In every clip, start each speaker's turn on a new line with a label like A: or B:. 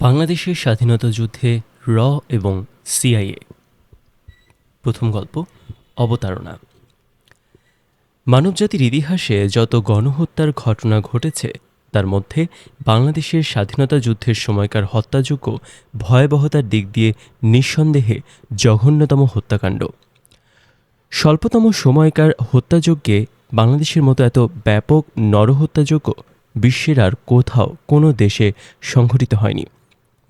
A: বাংলাদেশের স্বাধীনতা যুদ্ধে র এবং সিআইএ প্রথম গল্প, অবতারণা। মানবজাতির ইতিহাসে যত গণহত্যার ঘটনা ঘটেছে, তার মধ্যে বাংলাদেশের স্বাধীনতা যুদ্ধের সময়কার হত্যাযোগ্য ভয়াবহতার দিক দিয়ে নিঃসন্দেহে জঘন্যতম হত্যাকাণ্ড। স্বল্পতম সময়কার হত্যাযজ্ঞে বাংলাদেশের মতো এত ব্যাপক নরহত্যাযজ্ঞ বিশ্বের আর কোথাও কোনো দেশে সংঘটিত হয়নি।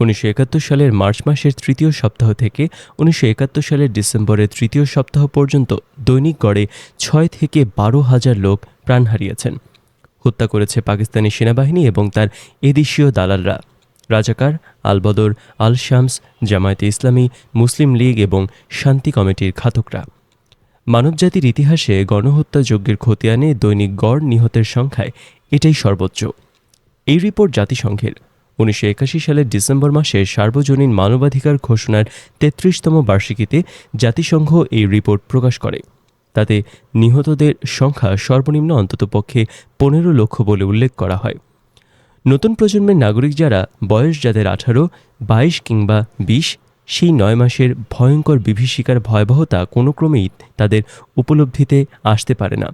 A: উনিশশো একাত্তর সালের মার্চ মাসের তৃতীয় সপ্তাহ থেকে উনিশশো একাত্তর সালের ডিসেম্বরের তৃতীয় সপ্তাহ পর্যন্ত দৈনিক গড়ে ছয় থেকে বারো হাজার লোক প্রাণ হারিয়েছেন। হত্যা করেছে পাকিস্তানি সেনাবাহিনী এবং তার এদেশীয় দালালরা। রাজাকার আলবদর আল শামস জামায়াতে ইসলামী, মুসলিম লীগ এবং শান্তি কমিটির ঘাতকরা। মানবজাতির ইতিহাসে গণহত্যাযজ্ঞের খতিয়ানে দৈনিক গড় নিহতের সংখ্যায় এটাই সর্বোচ্চ। এই রিপোর্ট জাতিসংঘের। উনিশশো একাশি সালের ডিসেম্বর মাসে সার্বজনীন মানবাধিকার ঘোষণার তেত্রিশতম বার্ষিকীতে জাতিসংঘ এই রিপোর্ট প্রকাশ করে। তাতে নিহতদের সংখ্যা সর্বনিম্ন অন্ততপক্ষে পনেরো লক্ষ বলে উল্লেখ করা হয়। নতুন প্রজন্মের নাগরিক যারা বয়স যাদের আঠারো, বাইশ কিংবা বিশ, সেই নয় মাসের ভয়ঙ্কর বিভীষিকার ভয়াবহতা কোনো ক্রমেই তাদের উপলব্ধিতে আসতে পারে না।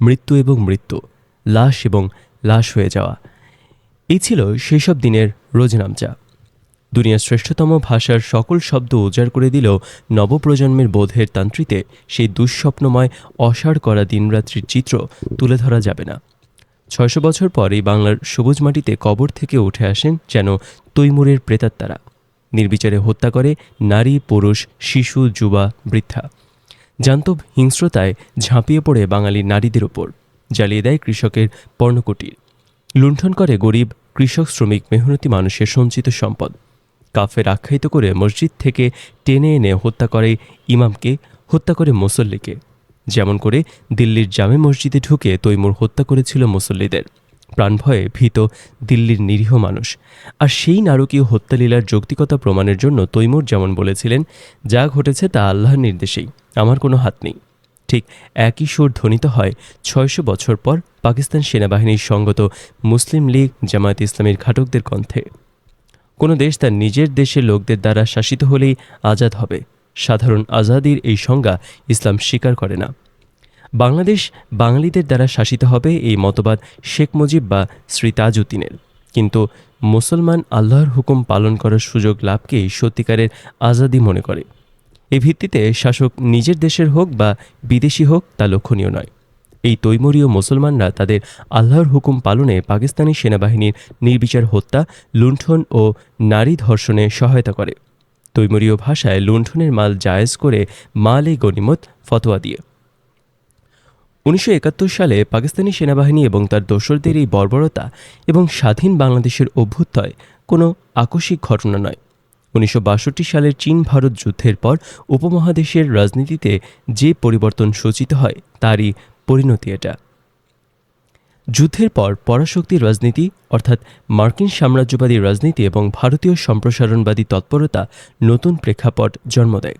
A: মৃত্যু এবং মৃত্যু, লাশ এবং লাশ হয়ে যাওয়া এই ছিল সেসব দিনের রোজনামচা। দুনিয়ার শ্রেষ্ঠতম ভাষার সকল শব্দ উজাড় করে দিলেও নবপ্রজন্মের বোধের তান্ত্রিতে সেই দুঃস্বপ্নময়, অসাড় করা দিনরাত্রির চিত্র তুলে ধরা যাবে না। ছয়শো বছর পর বাংলার সবুজ মাটিতে কবর থেকে উঠে আসেন যেন তৈমুরের প্রেতাত্মারা। নির্বিচারে হত্যা করে নারী, পুরুষ, শিশু, যুবা, বৃদ্ধা। জান্তব হিংস্রতায় ঝাঁপিয়ে পড়ে বাঙালি নারীদের ওপর জ্বালিয়ে দেয় কৃষকের পর্ণকুটির। লুণ্ঠন করে গরিব, কৃষক, শ্রমিক, মেহনতি মানুষের সঞ্চিত সম্পদ। কাফের আখ্যায়িত করে মসজিদ থেকে টেনে এনে হত্যা করে ইমামকে, হত্যা করে মুসল্লিকে। যেমন করে দিল্লির জামে মসজিদে ঢুকে তৈমুর হত্যা করেছিল মুসল্লিদের। প্রাণভয়ে ভীত দিল্লির নিরীহ মানুষ। আর সেই নারকীয় হত্যালীলার যৌক্তিকতা প্রমাণের জন্য তৈমুর যেমন বলেছিলেন, যা ঘটেছে তা আল্লাহর নির্দেশেই। আমার কোনো হাত নেই। ঠিক একই সুর ধ্বনিত হয় ছয়শো বছর পর পাকিস্তান সেনাবাহিনীর সঙ্গত মুসলিম লীগ জামায়াত ইসলামীর ঘাতকদের কণ্ঠে। কোনো দেশ তার নিজের দেশের লোকদের দ্বারা শাসিত হলেই আজাদ হবে। সাধারণ আজাদির এই সংজ্ঞা ইসলাম স্বীকার করে না। বাংলাদেশ বাঙালিদের দ্বারা শাসিত হবে এই মতবাদ শেখ মুজিব বা শ্রী তাজউদ্দিনের। কিন্তু মুসলমান আল্লাহর হুকুম পালন করার সুযোগ লাভকেই সত্যিকারের আজাদি মনে করে। এই ভিত্তিতে শাসক নিজের দেশের হোক বা বিদেশি হোক তা লক্ষণীয় নয়। এই তৈমরীয় মুসলমানরা তাদের আল্লাহর হুকুম পালনে পাকিস্তানি সেনাবাহিনীর নির্বিচার হত্যা, লুণ্ঠন ও নারী ধর্ষণে সহায়তা করে। তৈমরীয় ভাষায় লুণ্ঠনের মাল জায়েজ করে মাল এ গনিমত ফতোয়া দিয়ে। উনিশশো একাত্তর সালে পাকিস্তানি সেনাবাহিনী এবং তার দোসরদের এই বর্বরতা এবং স্বাধীন বাংলাদেশের অভ্যুত্থয় কোনো আকস্মিক ঘটনা নয়। উনিশশো বাষট্টি সালের চীন ভারত যুদ্ধের পর উপমহাদেশের রাজনীতিতে যে পরিবর্তন সূচিত হয়, তারই পরিণতি এটা। যুদ্ধের পর পরাশক্তির রাজনীতি, অর্থাৎ মার্কিন সাম্রাজ্যবাদী রাজনীতি এবং ভারতীয় সম্প্রসারণবাদী তৎপরতা নতুন প্রেক্ষাপট জন্ম দেয়।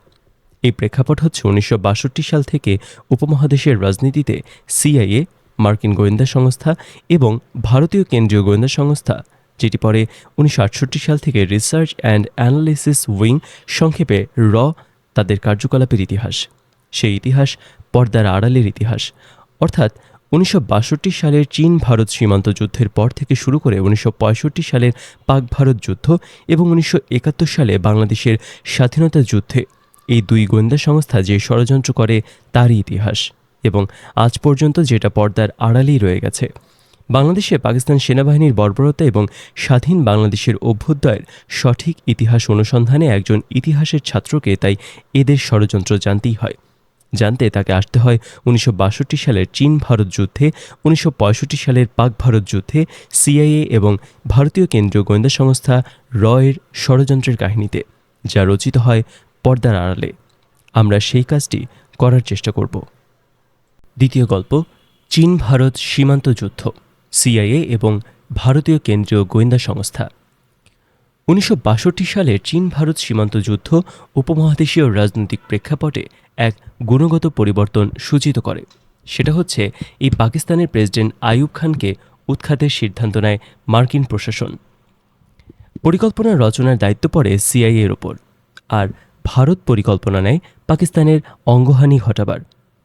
A: এই প্রেক্ষাপট হচ্ছে উনিশশো বাষট্টি সাল থেকে উপমহাদেশের রাজনীতিতে সিআইএ, মার্কিন গোয়েন্দা সংস্থা এবং ভারতীয় কেন্দ্রীয় গোয়েন্দা সংস্থা যেটি পরে উনিশশো আটষট্টি সাল থেকে রিসার্চ অ্যান্ড অ্যানালিসিস উইং সংক্ষেপে র, তাদের কার্যকলাপের ইতিহাস। সেই ইতিহাস পর্দার আড়ালের ইতিহাস। অর্থাৎ উনিশশো বাষট্টি সালের চীন ভারত সীমান্ত যুদ্ধের পর থেকে শুরু করে উনিশশো পঁয়ষট্টি সালের পাক ভারত যুদ্ধ এবং উনিশশো একাত্তর সালে বাংলাদেশের স্বাধীনতা যুদ্ধে এই দুই গোয়েন্দা সংস্থা যে ষড়যন্ত্র করে তারই ইতিহাস। এবং আজ পর্যন্ত যেটা পর্দার আড়ালেই রয়ে গেছে। বাংলাদেশে পাকিস্তান সেনাবাহিনীর বর্বরতা এবং স্বাধীন বাংলাদেশের অভ্যুদয়ের সঠিক ইতিহাস অনুসন্ধানে একজন ইতিহাসের ছাত্রকে তাই এদের ষড়যন্ত্র জানতেই হয়। জানতে তাকে আসতে হয় উনিশশো বাষট্টি সালের চীন ভারত যুদ্ধে, উনিশশো পঁয়ষট্টি সালের পাক ভারত যুদ্ধে সিআইএ এবং ভারতীয় কেন্দ্রীয় গোয়েন্দা সংস্থা রয়ের ষড়যন্ত্রের কাহিনীতে, যা রচিত হয় পর্দার আড়ালে। আমরা সেই কাজটি করার চেষ্টা করব। দ্বিতীয় গল্প, চীন ভারত সীমান্ত যুদ্ধ। সিআইএ এবং ভারতীয় কেন্দ্রীয় গোয়েন্দা সংস্থা। উনিশশো সালের চীন ভারত সীমান্ত যুদ্ধ উপমহাদেশীয় রাজনৈতিক প্রেক্ষাপটে এক গুণগত পরিবর্তন সূচিত করে। সেটা হচ্ছে, এই পাকিস্তানের প্রেসিডেন্ট আইয়ুব খানকে উৎখাতের সিদ্ধান্ত নেয় মার্কিন প্রশাসন। পরিকল্পনা রচনার দায়িত্ব পড়ে সিআইএর ওপর, আর ভারত পরিকল্পনা নেয় পাকিস্তানের অঙ্গহানি ঘটাবার,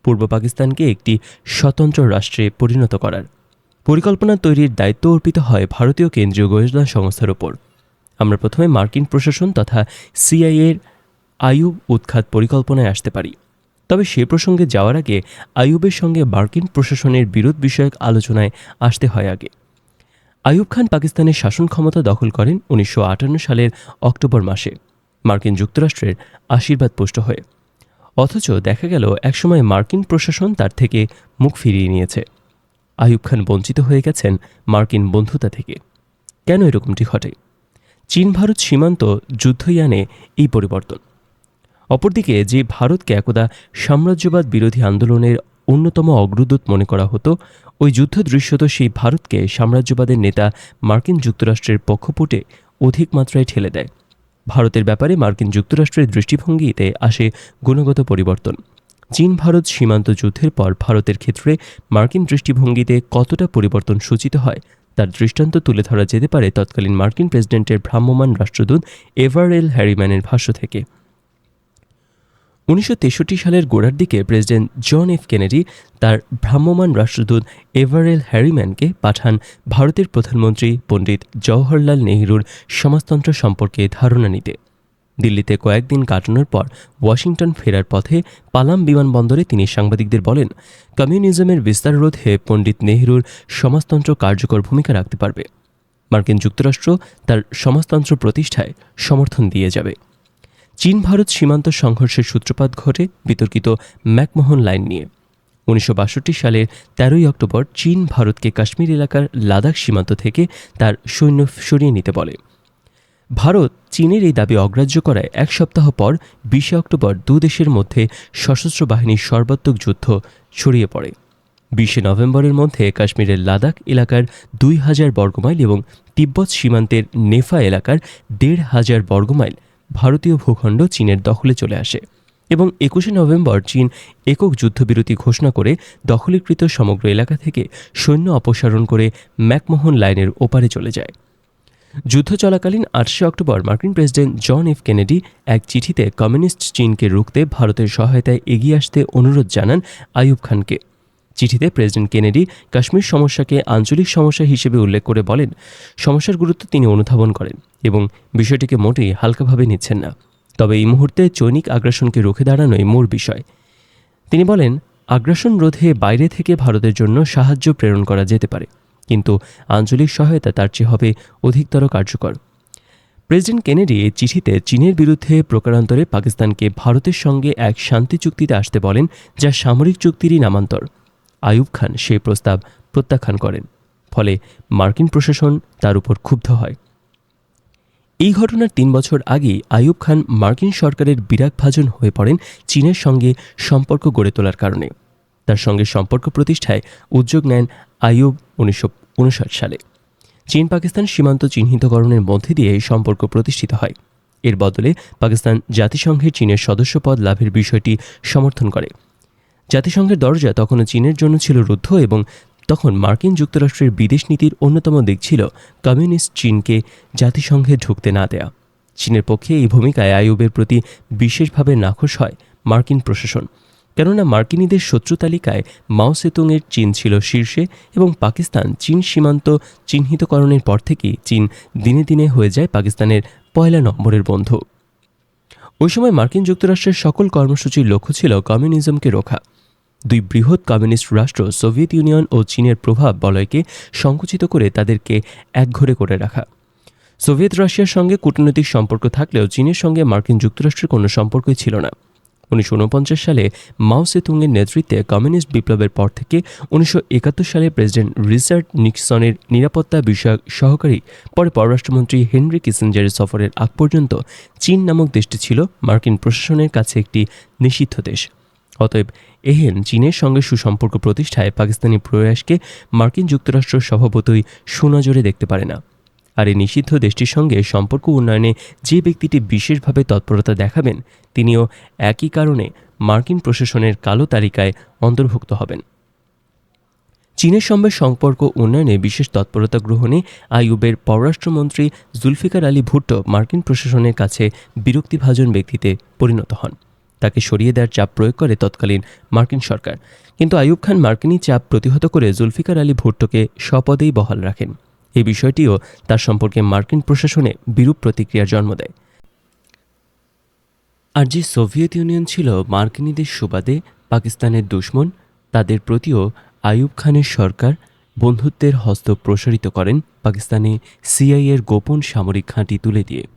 A: পূর্ব পাকিস্তানকে একটি স্বতন্ত্র রাষ্ট্রে পরিণত করার। পরিকল্পনা তৈরির দায়িত্ব অর্পিত হয় ভারতীয় কেন্দ্রীয় গোয়েন্দা সংস্থার ওপর। আমরা প্রথমে মার্কিন প্রশাসন তথা সিআইএর আয়ুব উৎখাত পরিকল্পনায় আসতে পারি। তবে সে প্রসঙ্গে যাওয়ার আগে আয়ুবের সঙ্গে মার্কিন প্রশাসনের বিরোধ বিষয়ক আলোচনায় আসতে হয় আগে। আয়ুব খান পাকিস্তানের শাসন ক্ষমতা দখল করেন উনিশশো আটান্ন সালের অক্টোবর মাসে। মার্কিন যুক্তরাষ্ট্রের আশীর্বাদ পুষ্ট হয়ে। অথচ দেখা গেল একসময় মার্কিন প্রশাসন তার থেকে মুখ ফিরিয়ে নিয়েছে। আয়ুব খান বঞ্চিত হয়ে গেছেন মার্কিন বন্ধুতা থেকে। কেন এরকমটি ঘটে? চীন ভারত সীমান্ত যুদ্ধয়ানে এই পরিবর্তন। অপরদিকে যে ভারতকে একদা সাম্রাজ্যবাদ বিরোধী আন্দোলনের অন্যতম অগ্রদূত মনে করা হতো, ওই যুদ্ধ দৃশ্যত সেই ভারতকে সাম্রাজ্যবাদের নেতা মার্কিন যুক্তরাষ্ট্রের পক্ষপুটে অধিক মাত্রায় ঠেলে দেয়। ভারতের ব্যাপারে মার্কিন যুক্তরাষ্ট্রের দৃষ্টিভঙ্গিতে আসে গুণগত পরিবর্তন। চীন ভারত সীমান্ত যুদ্ধের পর ভারতের ক্ষেত্রে মার্কিন দৃষ্টিভঙ্গিতে কতটা পরিবর্তন সূচিত হয়, তার দৃষ্টান্ত তুলে ধরা যেতে পারে তৎকালীন মার্কিন প্রেসিডেন্টের ভ্রাম্যমান রাষ্ট্রদূত এভারেল হ্যারিম্যানের ভাষ্য থেকে। উনিশশো তেষট্টি সালের গোড়ার দিকে প্রেসিডেন্ট জন এফ কেনেডি তার ভ্রাম্যমান রাষ্ট্রদূত এভারেল হ্যারিম্যানকে পাঠান ভারতের প্রধানমন্ত্রী পণ্ডিত জওহরলাল নেহরুর সমাজতন্ত্র সম্পর্কে ধারণা নিতে। দিল্লিতে কয়েকদিন কাটানোর পর ওয়াশিংটন ফেরার পথে পালাম বিমানবন্দরে, তিনি সাংবাদিকদের বলেন, কমিউনিজমের বিস্তার রোধে পণ্ডিত নেহরুর সমাজতন্ত্র কার্যকর ভূমিকা রাখতে পারবে। মার্কিন যুক্তরাষ্ট্র তার সমাজতন্ত্র প্রতিষ্ঠায় সমর্থন দিয়ে যাবে। চীন ভারত সীমান্ত সংঘর্ষের সূত্রপাত ঘটে বিতর্কিত ম্যাকমোহন লাইন নিয়ে। উনিশশো বাষট্টি সালের তেরোই অক্টোবর চীন ভারতকে কাশ্মীর এলাকার লাদাখ সীমান্ত থেকে তার সৈন্য সরিয়ে নিতে বলে। ভারত চীনের এই দাবি অগ্রাহ্য করায় এক সপ্তাহ পর বিশে অক্টোবর দু দেশের মধ্যে সশস্ত্র বাহিনীর সর্বাত্মক যুদ্ধ ছড়িয়ে পড়ে। বিশে নভেম্বরের মধ্যে কাশ্মীরের লাদাখ এলাকার দুই হাজার বর্গমাইল এবং তিব্বত সীমান্তের নেফা এলাকার দেড় হাজার বর্গমাইল ভারতীয় ভূখণ্ড চীনের দখলে চলে আসে এবং একুশে নভেম্বর চীন একক যুদ্ধবিরতি ঘোষণা করে দখলীকৃত সমগ্র এলাকা থেকে সৈন্য অপসারণ করে ম্যাকমোহন লাইনের ওপারে চলে যায়। যুদ্ধ চলাকালীন আটশে অক্টোবর মার্কিন প্রেসিডেন্ট জন এফ কেনেডি এক চিঠিতে কমিউনিস্ট চীনকে রুখতে ভারতের সহায়তায় এগিয়ে আসতে অনুরোধ জানান আইয়ুব খানকে। চিঠিতে প্রেসিডেন্ট কেনেডি কাশ্মীর সমস্যাকে আঞ্চলিক সমস্যা হিসেবে উল্লেখ করে বলেন, সমস্যার গুরুত্ব তিনি অনুধাবন করেন এবং বিষয়টিকে মোটেই হালকাভাবে নিচ্ছেন না। তবে এই মুহূর্তে চৈনিক আগ্রাসনকে রুখে দাঁড়ানোই মূল বিষয়। তিনি বলেন, আগ্রাসন রোধে বাইরে থেকে ভারতের জন্য সাহায্য প্রেরণ করা যেতে পারে। কিন্তু আঞ্চলিক সহায়তা তার চেয়ে হবে অধিকতর কার্যকর। প্রেসিডেন্ট কেনেডি এই চিঠিতে চীনের বিরুদ্ধে প্রকারান্তরে পাকিস্তানকে ভারতের সঙ্গে এক শান্তি চুক্তিতে আসতে বলেন, যা সামরিক চুক্তিরই নামান্তর। আয়ুব খান সেই প্রস্তাব প্রত্যাখ্যান করেন, ফলে মার্কিন প্রশাসন তার উপর ক্ষুব্ধ হয়। এই ঘটনার তিন বছর আগেই আয়ুব খান মার্কিন সরকারের বিরাগভাজন হয়ে পড়েন চীনের সঙ্গে সম্পর্ক গড়ে তোলার কারণে। তার সঙ্গে সম্পর্ক প্রতিষ্ঠায় উদ্যোগ নেন আইয়ুব উনিশশো সালে। চীন পাকিস্তান সীমান্ত চিহ্নিতকরণের মধ্যে দিয়ে এই সম্পর্ক প্রতিষ্ঠিত হয়। এর বদলে পাকিস্তান জাতিসংঘের চীনের সদস্যপদ লাভের বিষয়টি সমর্থন করে। জাতিসংঘের দরজা তখনও চীনের জন্য ছিল রুদ্ধ এবং তখন মার্কিন যুক্তরাষ্ট্রের বিদেশ নীতির অন্যতম দিক ছিল কমিউনিস্ট চীনকে জাতিসংঘে ঢুকতে না দেয়া। চীনের পক্ষে এই ভূমিকায় আইয়ুবের প্রতি বিশেষভাবে নাখোশ হয় মার্কিন প্রশাসন। কেননা মার্কিনীদের শত্রু তালিকায় মাও সেতুংয়ের চীন ছিল শীর্ষে এবং পাকিস্তান চীন সীমান্ত চিহ্নিতকরণের পর থেকেই চীন দিনে দিনে হয়ে যায় পাকিস্তানের পয়লা নম্বরের বন্ধু। ওই সময় মার্কিন যুক্তরাষ্ট্রের সকল কর্মসূচির লক্ষ্য ছিল কমিউনিজমকে রোখা। দুই বৃহৎ কমিউনিস্ট রাষ্ট্র সোভিয়েত ইউনিয়ন ও চীনের প্রভাব বলয়কে সংকুচিত করে তাদেরকে একঘরে করে রাখা। সোভিয়েত রাশিয়ার সঙ্গে কূটনৈতিক সম্পর্ক থাকলেও চীনের সঙ্গে মার্কিন যুক্তরাষ্ট্রের কোনো সম্পর্কই ছিল না। উনিশশো উনপঞ্চাশ সালে মাও সেতুংয়ের নেতৃত্বে কমিউনিস্ট বিপ্লবের পর থেকে উনিশশো একাত্তর সালে প্রেসিডেন্ট রিচার্ড নিক্সনের নিরাপত্তা বিষয়ক সহকারী, পরে পররাষ্ট্রমন্ত্রী হেনরি কিসেঞ্জারের সফরের আগ পর্যন্ত চীন নামক দেশটি ছিল মার্কিন প্রশাসনের কাছে একটি নিষিদ্ধ দেশ। অতএব এহেন চীনের সঙ্গে সুসম্পর্ক প্রতিষ্ঠায় পাকিস্তানি প্রয়াসকে মার্কিন যুক্তরাষ্ট্র স্বভাবতই সুনজরে দেখতে পারে না। আর এই নিষিদ্ধ দেশটির সঙ্গে সম্পর্ক উন্নয়নে যে ব্যক্তিটি বিশেষভাবে তৎপরতা দেখাবেন, তিনিও একই কারণে মার্কিন প্রশাসনের কালো তালিকায় অন্তর্ভুক্ত হবেন। চীনের সঙ্গে সম্পর্ক উন্নয়নে বিশেষ তৎপরতা গ্রহণে আইয়ুবের পররাষ্ট্রমন্ত্রী জুলফিকার আলী ভুট্টো মার্কিন প্রশাসনের কাছে বিরক্তিভাজন ব্যক্তিতে পরিণত হন। তাকে সরিয়ে দেওয়ার চাপ প্রয়োগ করে তৎকালীন মার্কিন সরকার। কিন্তু আইয়ুব খান মার্কিনী চাপ প্রতিহত করে জুলফিকার আলী ভুট্টোকে স্বপদেই বহাল রাখেন। এই বিষয়টিও তার সম্পর্কে মার্কিন প্রশাসনে বিরূপ প্রতিক্রিয়ার জন্ম দেয়। আর যে সোভিয়েত ইউনিয়ন ছিল মার্কিনীদের সুবাদে পাকিস্তানের দুশ্মন, তাদের প্রতিও আইয়ুব খানের সরকার বন্ধুত্বের হস্ত প্রসারিত করেন পাকিস্তানে সিআইয়ের গোপন সামরিক ঘাঁটি তুলে দিয়ে।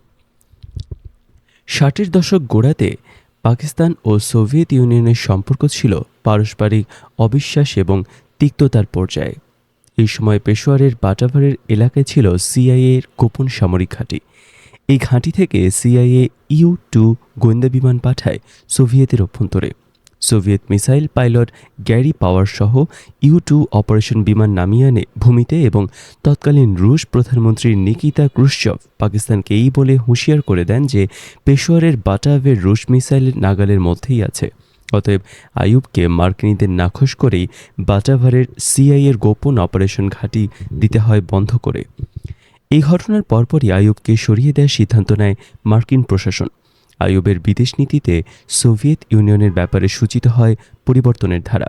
A: ষাটের দশক গোড়াতে পাকিস্তান ও সোভিয়েত ইউনিয়নের সম্পর্ক ছিল পারস্পরিক অবিশ্বাস এবং তিক্ততার পর্যায়ে। এই সময় পেশোয়ারের বাটাভারের এলাকায় ছিল সিআইএর গোপন সামরিক ঘাঁটি। এই ঘাঁটি থেকে সিআইএ ইউ টু গোয়েন্দা বিমান পাঠায় সোভিয়েতের অভ্যন্তরে। Soviet missile pilot Gary Power সহ ইউ টু অপারেশন বিমান নামিয়ে আনে ভূমিতে এবং তৎকালীন রুশ প্রধানমন্ত্রী নিকিতা ক্রুশচভ পাকিস্তানকে এই বলে হুঁশিয়ার করে দেন যে পেশোয়ারের বাটাভের রুশ মিসাইল নাগালের মধ্যেই আছে। অতএব আইয়ুবকে মার্কিনীদের নাখোশ করেই বাটাভারের সিআইয়ের গোপন অপারেশন ঘাঁটি দিতে হয় বন্ধ করে। এই ঘটনার পরপরই আইয়ুবকে সরিয়ে দেওয়ার সিদ্ধান্ত নেয় মার্কিন প্রশাসন। আইয়ুবের বিদেশ নীতিতে সোভিয়েত ইউনিয়নের ব্যাপারে সূচিত হয় পরিবর্তনের ধারা।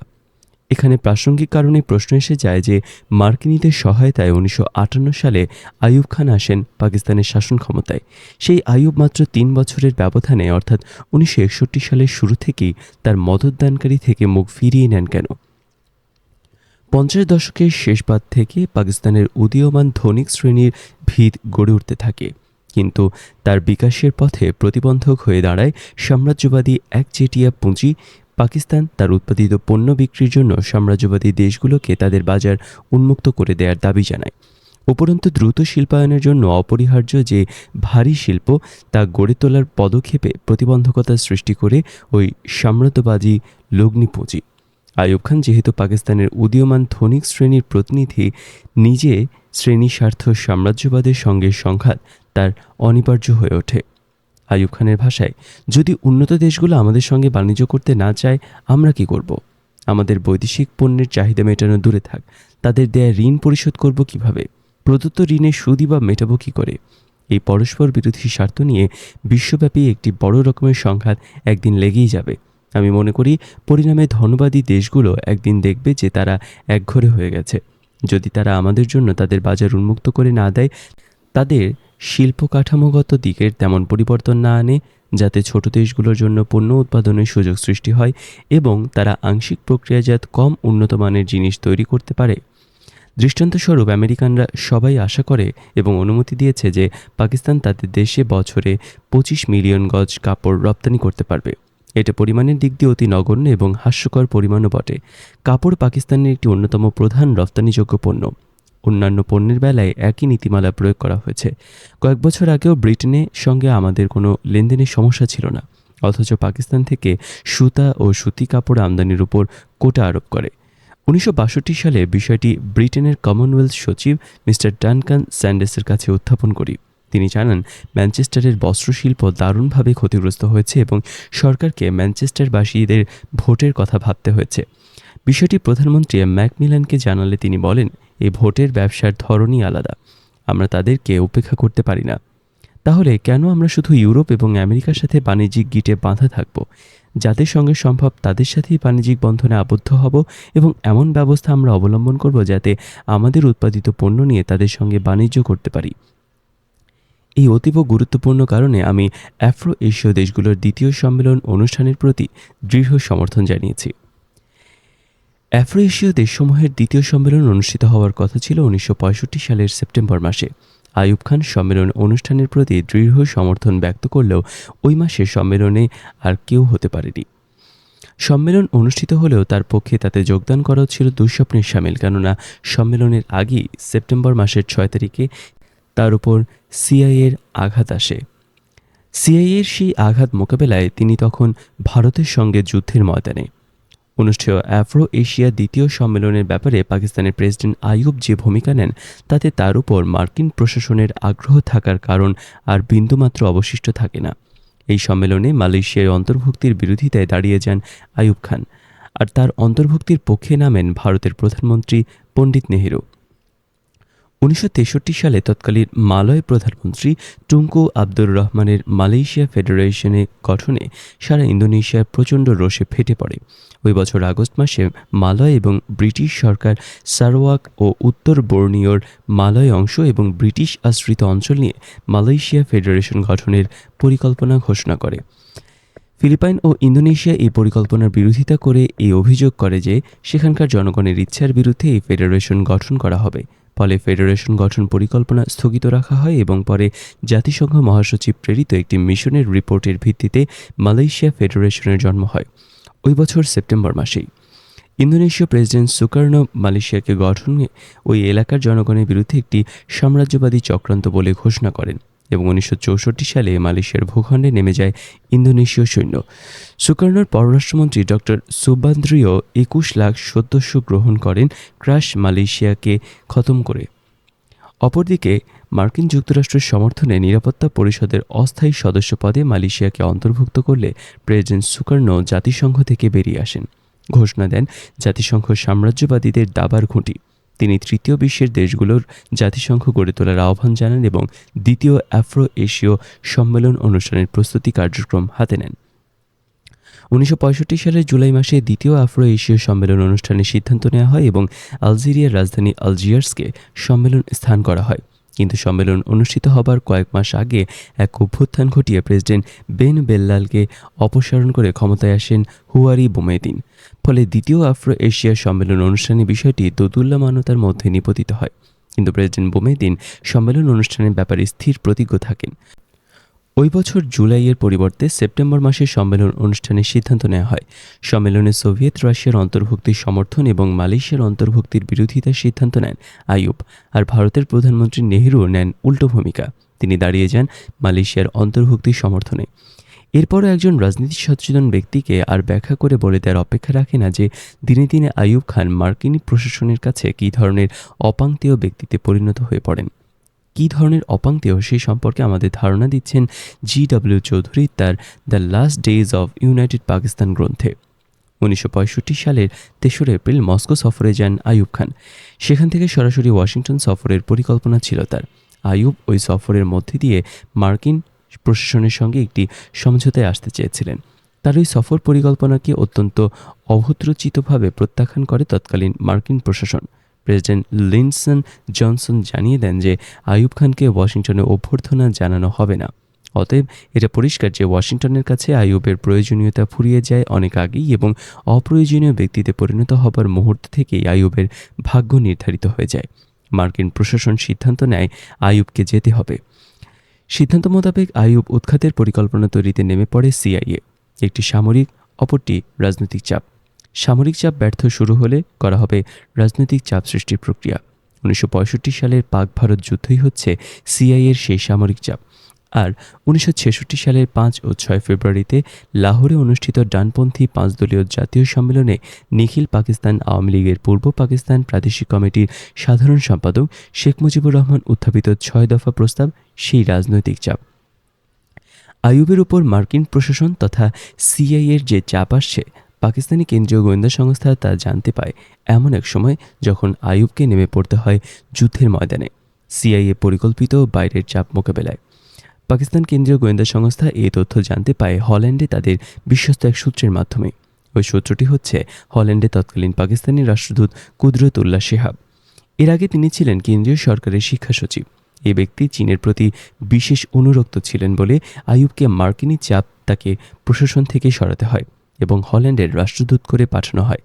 A: এখানে প্রাসঙ্গিক কারণে প্রশ্ন এসে যায় যে মার্কিনীদের সহায়তায় উনিশশো সালে আইয়ুব খান আসেন পাকিস্তানের শাসন ক্ষমতায়। সেই আইয়ুব মাত্র তিন বছরের ব্যবধানে, অর্থাৎ উনিশশো সালের শুরু থেকেই তার মদতদানকারী থেকে মুখ ফিরিয়ে নেন কেন? পঞ্চাশ দশকের শেষবাদ থেকে পাকিস্তানের উদীয়মান ধনিক শ্রেণির ভিত গড়ে উঠতে থাকে। কিন্তু তার বিকাশের পথে প্রতিবন্ধক হয়ে দাঁড়ায় সাম্রাজ্যবাদী একচেটিয়া পুঁজি পাকিস্তান তার উৎপাদিত পণ্য বিক্রির জন্য সাম্রাজ্যবাদী দেশগুলোকে তাদের বাজার উন্মুক্ত করে দেওয়ার দাবি জানায়। উপরন্তু দ্রুত শিল্পায়নের জন্য অপরিহার্য যে ভারী শিল্প, তা গড়ে তোলার পদক্ষেপে প্রতিবন্ধকতা সৃষ্টি করে ওই সাম্রাজ্যবাদী লগ্নি পুঁজি আইয়ুব খান যেহেতু পাকিস্তানের উদীয়মান ধনিক শ্রেণির প্রতিনিধি, নিজে শ্রেণি স্বার্থ সাম্রাজ্যবাদের সঙ্গে সংঘাত তার অনিবার্য হয়ে ওঠে। আইয়ুব খানের ভাষায়, যদি উন্নত দেশগুলো আমাদের সঙ্গে বাণিজ্য করতে না চায়, আমরা কি করব। আমাদের বৈদেশিক পণ্যের চাহিদা মেটানো দূরে থাক। তাদের দেয়া ঋণ পরিশোধ করব কীভাবে? প্রদত্ত ঋণের সুদই বা মেটাবো কী করে? এই পরস্পর বিরোধী স্বার্থ নিয়ে বিশ্বব্যাপী একটি বড় রকমের সংঘাত একদিন লেগেই যাবে। আমি মনে করি, পরিণামে ধনবাদী দেশগুলো একদিন দেখবে যে তারা একঘরে হয়ে গেছে। যদি তারা আমাদের জন্য তাদের বাজার উন্মুক্ত করে না দেয়, তাদের শিল্প কাঠামোগত দিকের তেমন পরিবর্তন না আনে, যাতে ছোট দেশগুলোর জন্য পণ্য উৎপাদনের সুযোগ সৃষ্টি হয় এবং তারা আংশিক প্রক্রিয়াজাত কম উন্নত মানের জিনিস তৈরি করতে পারে। দৃষ্টান্তস্বরূপ আমেরিকানরা সবাই আশা করে এবং অনুমতি দিয়েছে যে পাকিস্তান তাদের দেশে বছরে পঁচিশ মিলিয়ন গজ কাপড় রপ্তানি করতে পারবে। এটা পরিমাণের দিক দিয়ে অতি নগণ্য এবং হাস্যকর পরিমাণও বটে। কাপড় পাকিস্তানের একটি অন্যতম প্রধান রপ্তানিযোগ্য পণ্য। অন্যান্য পণ্যের বেলায় একই নীতিমালা প্রয়োগ করা হয়েছে। কয়েক বছর আগেও ব্রিটেনের সঙ্গে আমাদের কোনো লেনদেনের সমস্যা ছিল না, অথচ পাকিস্তান থেকে সুতা ও সুতি কাপড় আমদানির উপর কোটা আরোপ করে। উনিশশো বাষট্টি সালে বিষয়টি ব্রিটেনের কমনওয়েলথ সচিব মিস্টার ডানকান স্যান্ডেসের কাছে উত্থাপন করি। তিনি জানান, ম্যানচেস্টারের বস্ত্রশিল্প দারুণভাবে ক্ষতিগ্রস্ত হয়েছে এবং সরকারকে ম্যানচেস্টারবাসীদের ভোটের কথা ভাবতে হয়েছে। বিষয়টি প্রধানমন্ত্রী ম্যাকমিলানকে জানালে তিনি বলেন এই ভোটের ব্যবসার ধরনই আলাদা। আমরা তাদেরকে উপেক্ষা করতে পারি না। তাহলে কেন আমরা শুধু ইউরোপ এবং আমেরিকার সাথে বাণিজ্যিক গিটে বাঁধা থাকব? যাদের সঙ্গে সম্ভব তাদের সাথেই বাণিজ্যিক বন্ধনে আবদ্ধ হব এবং এমন ব্যবস্থা আমরা অবলম্বন করব যাতে আমাদের উৎপাদিত পণ্য নিয়ে তাদের সঙ্গে বাণিজ্য করতে পারি। এই অতীব গুরুত্বপূর্ণ কারণে আমি অ্যাফ্রো এশীয় দেশগুলোর দ্বিতীয় সম্মেলন অনুষ্ঠানের প্রতি দৃঢ় সমর্থন জানিয়েছি। অ্যাফ্রো এশীয় দেশসমূহের দ্বিতীয় সম্মেলন অনুষ্ঠিত হওয়ার কথা ছিল উনিশশো পঁয়ষট্টি সালের সেপ্টেম্বর মাসে। আয়ুব খান সম্মেলন অনুষ্ঠানের প্রতি দৃঢ় সমর্থন ব্যক্ত করলেও ওই মাসে সম্মেলনে আর কেউ হতে পারেনি। সম্মেলন অনুষ্ঠিত হলেও তার পক্ষে তাতে যোগদান করাও ছিল দুঃস্বপ্নের সামিল, কেননা সম্মেলনের আগেই সেপ্টেম্বর মাসের ছয় তারিখে তার উপর সিআইয়ের আঘাত আসে। সিআইয়ের সেই আঘাত মোকাবেলায় তিনি তখন ভারতের সঙ্গে যুদ্ধের ময়দানে অনুষ্ঠেয় অ্যাফ্রো এশিয়া দ্বিতীয় সম্মেলনের ব্যাপারে পাকিস্তানের প্রেসিডেন্ট আইয়ুব যে ভূমিকা নেন, তাতে তার উপর মার্কিন প্রশাসনের আগ্রহ থাকার কারণ আর বিন্দুমাত্র অবশিষ্ট থাকে না। এই সম্মেলনে মালয়েশিয়ায় অন্তর্ভুক্তির বিরোধিতায় দাঁড়িয়ে যান আইয়ুব খান। আর তার অন্তর্ভুক্তির পক্ষে নামেন ভারতের প্রধানমন্ত্রী পণ্ডিত নেহেরু। উনিশশো তেষট্টি সালে তৎকালীন মালয় প্রধানমন্ত্রী টুঙ্কু আব্দুর রহমানের মালয়েশিয়া ফেডারেশনে গঠনে সারা ইন্দোনেশিয়ার প্রচণ্ড রোষে ফেটে পড়ে। ওই বছর আগস্ট মাসে মালয় এবং ব্রিটিশ সরকার সারওয়াক ও উত্তর বর্নিওর মালয় অংশ এবং ব্রিটিশ আশ্রিত অঞ্চল নিয়ে মালয়েশিয়া ফেডারেশন গঠনের পরিকল্পনা ঘোষণা করে। ফিলিপাইন ও ইন্দোনেশিয়া এই পরিকল্পনার বিরোধিতা করে এই অভিযোগ করে যে সেখানকার জনগণের ইচ্ছার বিরুদ্ধে এই ফেডারেশন গঠন করা হবে। ফলে ফেডারেশন গঠন পরিকল্পনা স্থগিত রাখা হয় এবং পরে জাতিসংঘ মহাসচিব প্রেরিত একটি মিশনের রিপোর্টের ভিত্তিতে মালয়েশিয়া ফেডারেশনের জন্ম হয়। ওই বছর সেপ্টেম্বর মাসেই। ইন্দোনেশীয় প্রেসিডেন্ট সুকার্নো মালয়েশিয়াকে গঠনে ওই এলাকার জনগণের বিরুদ্ধে একটি সাম্রাজ্যবাদী চক্রান্ত বলে ঘোষণা করেন। এবং উনিশশো চৌষট্টি সালে মালয়েশিয়ার ভূখণ্ডে নেমে যায় ইন্দোনেশীয় সৈন্য। সুকার্নোর পররাষ্ট্রমন্ত্রী ডক্টর সুবান্দ্রিও একুশ লাখ সদস্য গ্রহণ করেন ক্রাশ মালয়েশিয়াকে খতম করে। অপরদিকে, মার্কিন যুক্তরাষ্ট্রের সমর্থনে নিরাপত্তা পরিষদের অস্থায়ী সদস্য পদে মালয়েশিয়াকে অন্তর্ভুক্ত করলে প্রেসিডেন্ট সুকার্নো জাতিসংঘ থেকে বেরিয়ে আসেন। ঘোষণা দেন জাতিসংঘ সাম্রাজ্যবাদীদের দাবার ঘুঁটি তিনি তৃতীয় বিশ্বের দেশগুলোর জাতিসংঘ গড়ে তোলার আহ্বান জানান এবং দ্বিতীয় অ্যাফ্রো এশীয় সম্মেলন অনুষ্ঠানের প্রস্তুতি কার্যক্রম হাতে নেন। উনিশশো পঁয়ষট্টি সালের জুলাই মাসে দ্বিতীয় আফ্রো এশীয় সম্মেলন অনুষ্ঠানের সিদ্ধান্ত নেওয়া হয় এবং আলজেরিয়ার রাজধানী আলজিয়ার্সকে সম্মেলন স্থান করা হয়। কিন্তু সম্মেলন অনুষ্ঠিত হবার কয়েক মাস আগে এক অভ্যুত্থান ঘটিয়ে প্রেসিডেন্ট বেন বেল্লালকে অপসারণ করে ক্ষমতায় আসেন হুয়ারি বোমেদিন। ফলে দ্বিতীয় আফ্রো এশিয়া সম্মেলন অনুষ্ঠানের বিষয়টি দোদুল্যমানতার মধ্যে নিপতিত হয়। কিন্তু প্রেসিডেন্ট বোমেদিন সম্মেলন অনুষ্ঠানের ব্যাপারে স্থির প্রতিজ্ঞ থাকেন। ওই বছর জুলাইয়ের পরিবর্তে সেপ্টেম্বর মাসে সম্মেলন অনুষ্ঠানের সিদ্ধান্ত নেওয়া হয়। সম্মেলনে সোভিয়েত রাশিয়ার অন্তর্ভুক্তির সমর্থন এবং মালয়েশিয়ার অন্তর্ভুক্তির বিরোধিতার সিদ্ধান্ত নেন আইয়ুব, আর ভারতের প্রধানমন্ত্রী নেহেরু নেন উল্টো ভূমিকা। তিনি দাঁড়িয়ে যান মালয়েশিয়ার অন্তর্ভুক্তির সমর্থনে। এরপরও একজন রাজনীতি সচেতন ব্যক্তিকে আর ব্যাখ্যা করে বলে দেওয়ার অপেক্ষা রাখে না যে দিনে দিনে আইয়ুব খান মার্কিন প্রশাসনের কাছে কী ধরনের অপাঙ্ক্তেয় ব্যক্তিতে পরিণত হয়ে পড়েন। কী ধরনের অপাঙ্ক্তেয় সেই সম্পর্কে আমাদের ধারণা দিচ্ছেন জি ডব্লিউ চৌধুরী তার the last days of United Pakistan গ্রন্থে। উনিশশো পঁয়ষট্টি সালের তেসরা এপ্রিল মস্কো সফরে যান আইয়ুব খান। সেখান থেকে সরাসরি ওয়াশিংটন সফরের পরিকল্পনা ছিল তার। আইয়ুব ওই সফরের মধ্যে দিয়ে মার্কিন প্রশাসনের সঙ্গে একটি সমঝোতায় আসতে চেয়েছিলেন। তার ওই সফর পরিকল্পনাকে অত্যন্ত অভদ্রচিতভাবে প্রত্যাখ্যান করে তৎকালীন মার্কিন প্রশাসন। প্রেসিডেন্ট লিনসন জনসন জানিয়ে দেন যে আইয়ুব খানকে ওয়াশিংটনে অভ্যর্থনা জানানো হবে না। অতএব এটা পরিষ্কার যে ওয়াশিংটনের কাছে আইয়ুবের প্রয়োজনীয়তা ফুরিয়ে যায় অনেক আগেই এবং অপ্রয়োজনীয় ব্যক্তিতে পরিণত হবার মুহূর্ত থেকেই আইয়ুবের ভাগ্য নির্ধারিত হয়ে যায়। মার্কিন প্রশাসন সিদ্ধান্ত নেয় আইয়ুবকে যেতে হবে। সিদ্ধান্ত মোতাবেক আইয়ুব উৎখাতের পরিকল্পনা তৈরিতে নেমে পড়ে সিআইএ। একটি সামরিক, অপরটি রাজনৈতিক চাপ। সামরিক চাপ ব্যর্থ শুরু হলে করা হবে রাজনৈতিক চাপ সৃষ্টির প্রক্রিয়া। উনিশশো পঁয়ষট্টি সালের পাক ভারত যুদ্ধই হচ্ছে সিআইয়ের সেই সামরিক চাপ। আর উনিশশো ছেষট্টি সালের পাঁচ ও ছয় ফেব্রুয়ারিতে লাহোরে অনুষ্ঠিত ডানপন্থী পাঁচদলীয় জাতীয় সম্মেলনে নিখিল পাকিস্তান আওয়ামী লীগের পূর্ব পাকিস্তান প্রাদেশিক কমিটির সাধারণ সম্পাদক শেখ মুজিবুর রহমান উত্থাপিত ছয় দফা প্রস্তাব, সেই রাজনৈতিক চাপ। আইয়ুবের উপর মার্কিন প্রশাসন তথা সিআইয়ের যে চাপ আসছে পাকিস্তানি কেন্দ্রীয় গোয়েন্দা সংস্থা তা জানতে পায় এমন এক সময় যখন আইয়ুবকে নেমে পড়তে হয় যুদ্ধের ময়দানে। সিআইএ পরিকল্পিত বাইরের চাপ মোকাবেলায়। পাকিস্তান কেন্দ্রীয় গোয়েন্দা সংস্থা এই তথ্য জানতে পায় হল্যান্ডে তাদের বিশ্বস্ত এক সূত্রের মাধ্যমে। ওই সূত্রটি হচ্ছে, হল্যান্ডে তৎকালীন পাকিস্তানি রাষ্ট্রদূত কুদরতুল্লাহ শেহাব। এর আগে তিনি ছিলেন কেন্দ্রীয় সরকারের শিক্ষা সচিব। এ ব্যক্তি চীনের প্রতি বিশেষ অনুরক্ত ছিলেন বলে আয়ুবকে মার্কিনী চাপ তাকে প্রশাসন থেকে সরাতে হয়। এবং হল্যান্ডের রাষ্ট্রদূত করে পাঠানো হয়।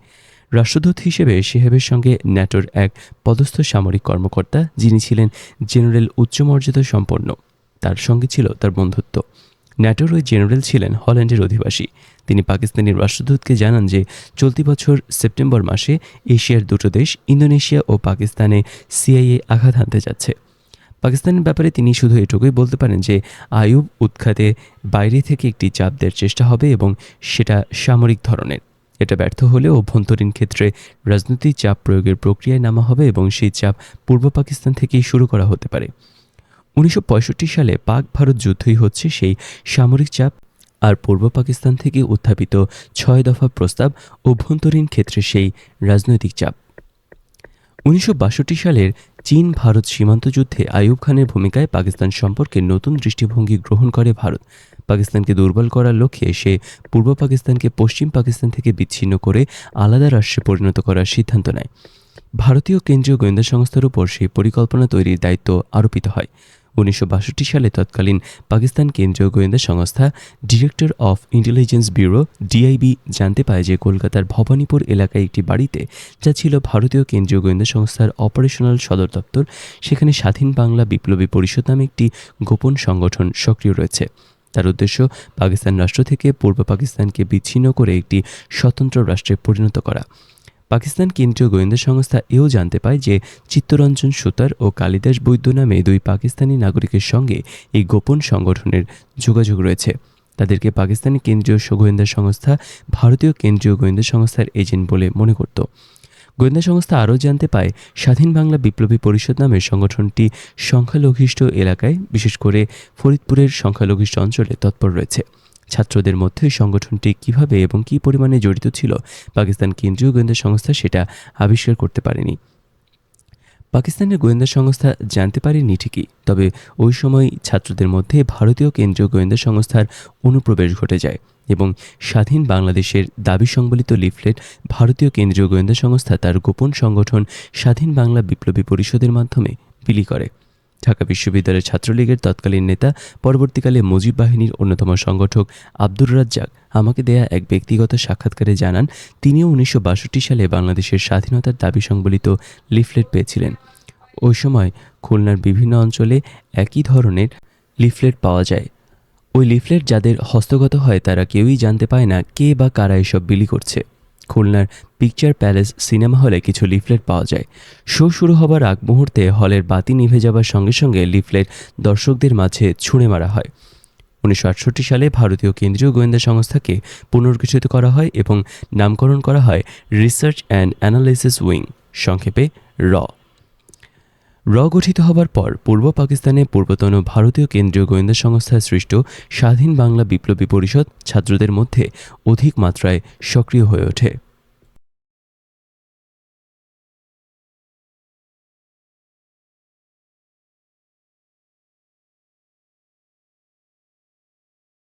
A: রাষ্ট্রদূত হিসেবে শেহেবের সঙ্গে ন্যাটোর এক পদস্থ সামরিক কর্মকর্তা, যিনি ছিলেন জেনারেল উচ্চমর্যাদা সম্পন্ন। তার সঙ্গে ছিল তার বন্ধুত্ব। ন্যাটোর ওই জেনারেল ছিলেন হল্যান্ডের অধিবাসী। তিনি পাকিস্তানি রাষ্ট্রদূতকে জানান যে, চলতি বছর সেপ্টেম্বর মাসে এশিয়ার দুটো দেশ, ইন্দোনেশিয়া ও পাকিস্তানে সিআইএ আঘাত হানতে যাচ্ছে। পাকিস্তানের ব্যাপারে তিনি শুধু এটুকুই বলতে পারেন যে আয়ুব উৎখাতে বাইরে থেকে একটি চাপ দেওয়ার চেষ্টা হবে এবং সেটা সামরিক ধরনের। এটা ব্যর্থ হলে অভ্যন্তরীণ ক্ষেত্রে রাজনৈতিক চাপ প্রয়োগের প্রক্রিয়ায় নামা হবে এবং সেই চাপ পূর্ব পাকিস্তান থেকেই শুরু করা হতে পারে। উনিশশো পঁয়ষট্টি সালে পাক ভারত যুদ্ধই হচ্ছে সেই সামরিক চাপ, আর পূর্ব পাকিস্তান থেকে উত্থাপিত ছয় দফা প্রস্তাব অভ্যন্তরীণ ক্ষেত্রে সেই রাজনৈতিক চাপ। উনিশশো বাষট্টি সালের চীন, ভারত সীমান্ত যুদ্ধে আয়ুব খানের ভূমিকায় পাকিস্তান সম্পর্কে নতুন দৃষ্টিভঙ্গি গ্রহণ করে ভারত। পাকিস্তানকে দুর্বল করার লক্ষ্যে সে পূর্ব পাকিস্তানকে পশ্চিম পাকিস্তান থেকে বিচ্ছিন্ন করে আলাদা রাষ্ট্রে পরিণত করার সিদ্ধান্ত নেয়। ভারতীয় কেন্দ্রীয় গোয়েন্দা সংস্থার উপর সেই পরিকল্পনা তৈরির দায়িত্ব আরোপিত হয়। উনিশশো বাষট্টি সালে তৎকালীন পাকিস্তান কেন্দ্রীয় গোয়েন্দা সংস্থা, director of intelligence bureau, DIB, জানতে পায় যে কলকাতার ভবানীপুর এলাকায় একটি বাড়িতে, যা ছিল ভারতীয় কেন্দ্রীয় গোয়েন্দা সংস্থার অপারেশনাল সদর দপ্তর, সেখানে স্বাধীন বাংলা বিপ্লবী পরিষদ নামে একটি গোপন সংগঠন সক্রিয় রয়েছে। তার উদ্দেশ্য, পাকিস্তান রাষ্ট্র থেকে পূর্ব পাকিস্তানকে বিচ্ছিন্ন করে একটি স্বতন্ত্র রাষ্ট্রে পরিণত করা। পাকিস্তান কেন্দ্রীয় গোয়েন্দা সংস্থা এও জানতে পায় যে চিত্তরঞ্জন সুতার ও কালিদাস বৈদ্য নামে দুই পাকিস্তানি নাগরিকের সঙ্গে এই গোপন সংগঠনের যোগাযোগ রয়েছে। তাদেরকে পাকিস্তানি কেন্দ্রীয় গোয়েন্দা সংস্থা ভারতীয় কেন্দ্রীয় গোয়েন্দা সংস্থার এজেন্ট বলে মনে করত। গোয়েন্দা সংস্থা আরও জানতে পায়, স্বাধীন বাংলা বিপ্লবী পরিষদ নামে সংগঠনটি সংখ্যালঘিষ্ঠ এলাকায়, বিশেষ করে ফরিদপুরের সংখ্যালঘিষ্ঠ অঞ্চলে তৎপর রয়েছে। ছাত্রদের মধ্যে সংগঠনটি কীভাবে এবং কী পরিমাণে জড়িত ছিল, পাকিস্তান কেন্দ্রীয় গোয়েন্দা সংস্থা সেটা আবিষ্কার করতে পারেনি। পাকিস্তানের গোয়েন্দা সংস্থা জানতে পারেনি ঠিকই, তবে ওই সময় ছাত্রদের মধ্যে ভারতীয় কেন্দ্রীয় গোয়েন্দা সংস্থার অনুপ্রবেশ ঘটে যায় এবং স্বাধীন বাংলাদেশের দাবি সংবলিত লিফলেট ভারতীয় কেন্দ্রীয় গোয়েন্দা সংস্থা তার গোপন সংগঠন স্বাধীন বাংলা বিপ্লবী পরিষদের মাধ্যমে বিলি করে। ঢাকা বিশ্ববিদ্যালয়ের ছাত্রলীগের তৎকালীন নেতা, পরবর্তীকালে মুজিব বাহিনীর অন্যতম সংগঠক আব্দুর রাজ্জাক আমাকে দেয়া এক ব্যক্তিগত সাক্ষাৎকারে জানান, তিনিও উনিশশো বাষট্টি সালে বাংলাদেশের স্বাধীনতার দাবি সংবলিত লিফলেট পেয়েছিলেন। ওই সময় খুলনার বিভিন্ন অঞ্চলে একই ধরনের লিফলেট পাওয়া যায়। ওই লিফলেট যাদের হস্তগত হয় তারা কেউই জানতে পায় না কে বা কারা এসব বিলি করছে। খুলনার পিকচার প্যালেস সিনেমা হলে কিছু লিফলেট পাওয়া যায়। শো শুরু হবার আগ মুহূর্তে হলের বাতি নিভে যাবার সঙ্গে সঙ্গে লিফলেট দর্শকদের মাঝে ছুঁড়ে মারা হয়। উনিশশো আটষট্টি সালে ভারতীয় কেন্দ্রীয় গোয়েন্দা সংস্থাকে পুনর্গঠিত করা হয় এবং নামকরণ করা হয় রিসার্চ অ্যান্ড অ্যানালাইসিস উইং সংক্ষেপে র। র গঠিত হবার পর পূর্ব পাকিস্তানে পূর্বতন ভারতীয় কেন্দ্রীয় গোয়েন্দা সংস্থায় সৃষ্ট স্বাধীন বাংলা বিপ্লবী পরিষদ ছাত্রদের মধ্যে অধিক মাত্রায় সক্রিয় হয়ে ওঠে।